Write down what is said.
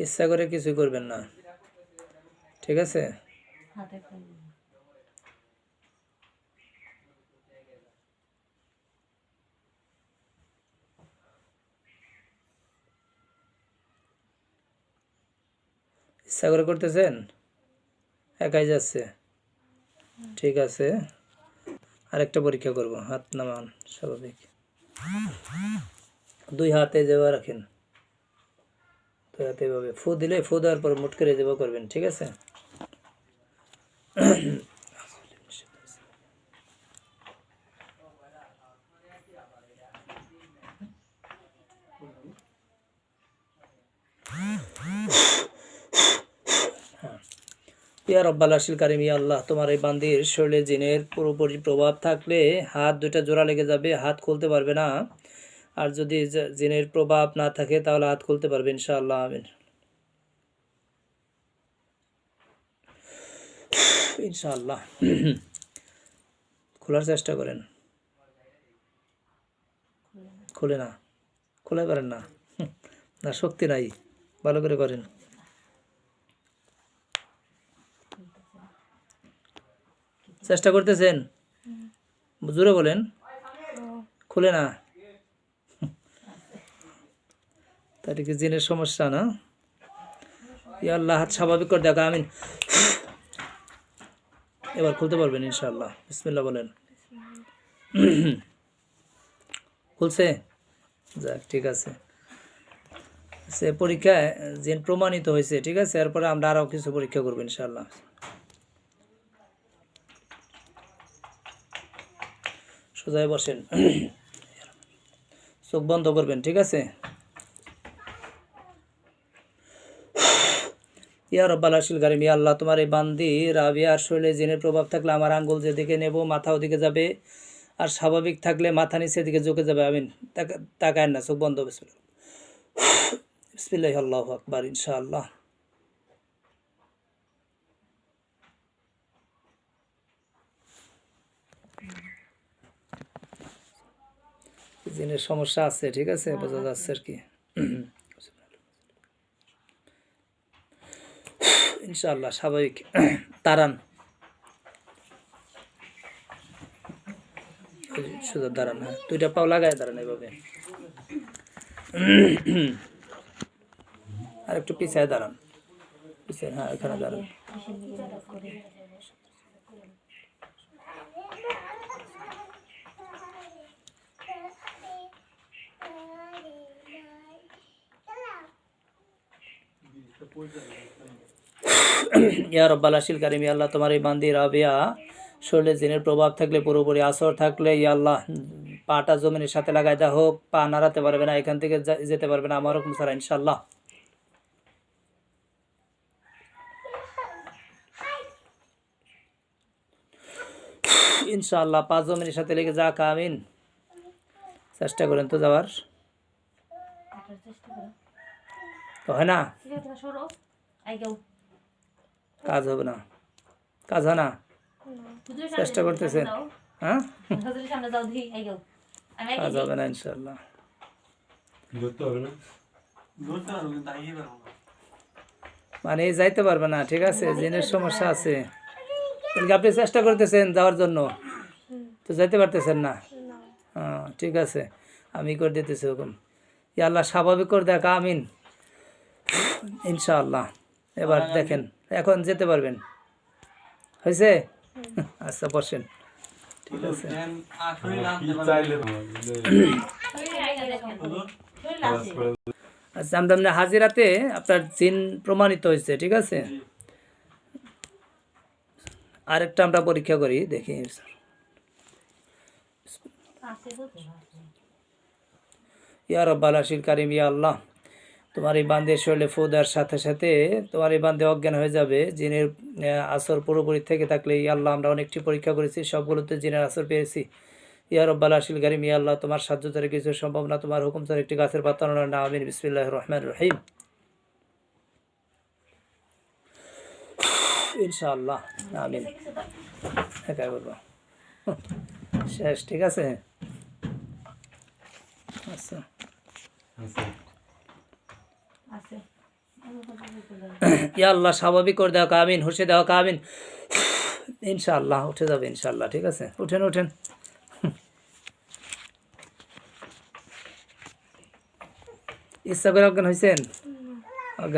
ইচ্ছা করে কিছু করবেন না। ঠিক আছে? ইচ্ছা করে করতেছেন? একাই যাচ্ছে। ঠিক আছে। আরেকটা পরীক্ষা করব, হাত নামান, স্বাভাবিক। দুই হাতে যাওয়া রাখেন। হাতে এভাবে। ফু দিলে, ফু দেওয়ার পর মুট করে দেবো করবেন, ঠিক আছে? ইয়া রব্বাল কারিম, ইয়া আল্লাহ, তোমার এই বান্দির শরীরে জিনের পুরোপুরি প্রভাব থাকলে হাত দুইটা জোড়া লেগে যাবে, হাত খুলতে পারবে না। আর যদি জিনের প্রভাব না থাকে, তাহলে হাত খুলতে পারবে, ইনশাআল্লাহ, আমিন। ইনশাআল্লাহ। খোলার চেষ্টা করেন। খুলে না। খুলে পারেন না। না, শক্তি নাই। ভালো করে করেন। চেষ্টা করতেছেন? জোরে বলেন। খুলে না। তাহলে কি জিনের সমস্যা না? ইয়া আল্লাহ, হাত স্বাভাবিক করে দেখা, আমিন। এবার খুলতে পারবেন ইনশাআল্লাহ। বিসমিল্লাহ বলেন। খুলছে? যাক, ঠিক আছে। সে পরীক্ষায় জিন প্রমাণিত হয়েছে, ঠিক আছে? এরপরে আমরা আরও কিছু পরীক্ষা করব ইনশাল্লাহ সোজায় বসেন। চোখ বন্ধ করবেন, ঠিক আছে? ইয়া রব্বাল আশিল গারিম ইয়া আল্লাহ, তোমার এই বান্দি রাবিয়ার শরীরে জিনের প্রভাব থাকলে আমার আঙ্গুল যেদিকে নেব মাথা ওদিকে যাবে আর স্বাভাবিক থাকলে মাথা নিচে দিকে ঝুঁকে যাবে। আমিন। তাকা- তাকায়েন না, চোখ বন্ধ, বিসমিল্লাহ। বিসমিল্লাহ আল্লাহ আকবার, ইনশাআল্লাহ। জিনের সমস্যা আছে, ঠিক আছে? বোঝা যাচ্ছে আর কি। ইনশাআল্লাহ স্বাভাবিক যে সোজা দাঁড়ান হ্যাঁ দুইটা পাও লাগায় দাঁড়ান এভাবে। আর একটু পিছায় দাঁড়ান। পিছায় হ্যাঁ এখানে দাঁড়ান। ইয়া রব্বাল আশিল কারিম আল্লাহ তোমার এই বান্দি রাবিয়া শরীরে জিনের প্রভাব থাকলে পুরোপুরি আসর থাকলে ইয়া আল্লাহ পাটা জমিনের সাথে লাগাই দেওয়া হোক পা নাড়াতে পারবে না এখান থেকে যেতে পারবে না আমার হুকুম ছাড়া ইনশাল্লাহ ইনশাআল্লাহ পাঁচ জমিনের সাথে লেগে যা কামিন চেষ্টা করেন তো যাওয়ার। করো তো হয় না ঠিক আছে সরো আই যাও কাজ হবে না। কাজ হয় না? চেষ্টা করতেছেন। হ্যাঁ? হুজুরের সামনে যাও দেখি আই যাও আমি কাজ হবে না ইনশাল্লাহ ধরতে হবে না? মানে এই যাইতে পারবে না ঠিক আছে? জিনের সমস্যা আছে। আপনি চেষ্টা করতেছেন যাওয়ার জন্য। তো যাইতে পারতেছেন না? হ্যাঁ ঠিক আছে। আমি করে দিতেছি হুকুম। ইয়া আল্লাহ স্বাভাবিক করে দেখা আমিন। ইনশাআল্লাহ। এবার দেখেন। এখন যেতে পারবেন। হয়েছে? আচ্ছা বসেন। আচ্ছা হাজিরাতে আপনার জিন প্রমাণিত হয়েছে, ঠিক আছে? আরেকটা আমরা পরীক্ষা করি, দেখি। আছে তো ইয়া রব্বাল আশির কারিম, ইয়া আল্লাহ। তোমার এই বান্ধের শরীরে ফু দেওয়ার সাথে সাথে তোমার এই বান্ধে অজ্ঞান হয়ে যাবে, জিনের আসর পুরোপুরি থেকে থাকলে ইয়া আল্লাহ আমরা অনেকটি পরীক্ষা করেছি, সবগুলোতে জিনের আসর পেয়েছি। ইয়া রব্বাল আসিল গারিম, ইয়া আল্লাহ, তোমার সাহায্য ছাড়া কিছু সম্ভব না, তোমার হুকুম ছাড়া একটি গাছের পাতা না আমিন বিসমিল্লাহ রহমান রহিম। ইনশাআল্লাহ, আমিন। একাই বলব। শেষ, ঠিক আছে? আচ্ছা। ইয়া আল্লাহ স্বাভাবিক করে দেওয়া কামিন হুসে দেওয়া কামিন। ইনশাআল্লাহ, উঠে যাবে ইনশাল্লাহ ঠিক আছে? উঠেন উঠেন। ইচ্ছা করে হয়েছেন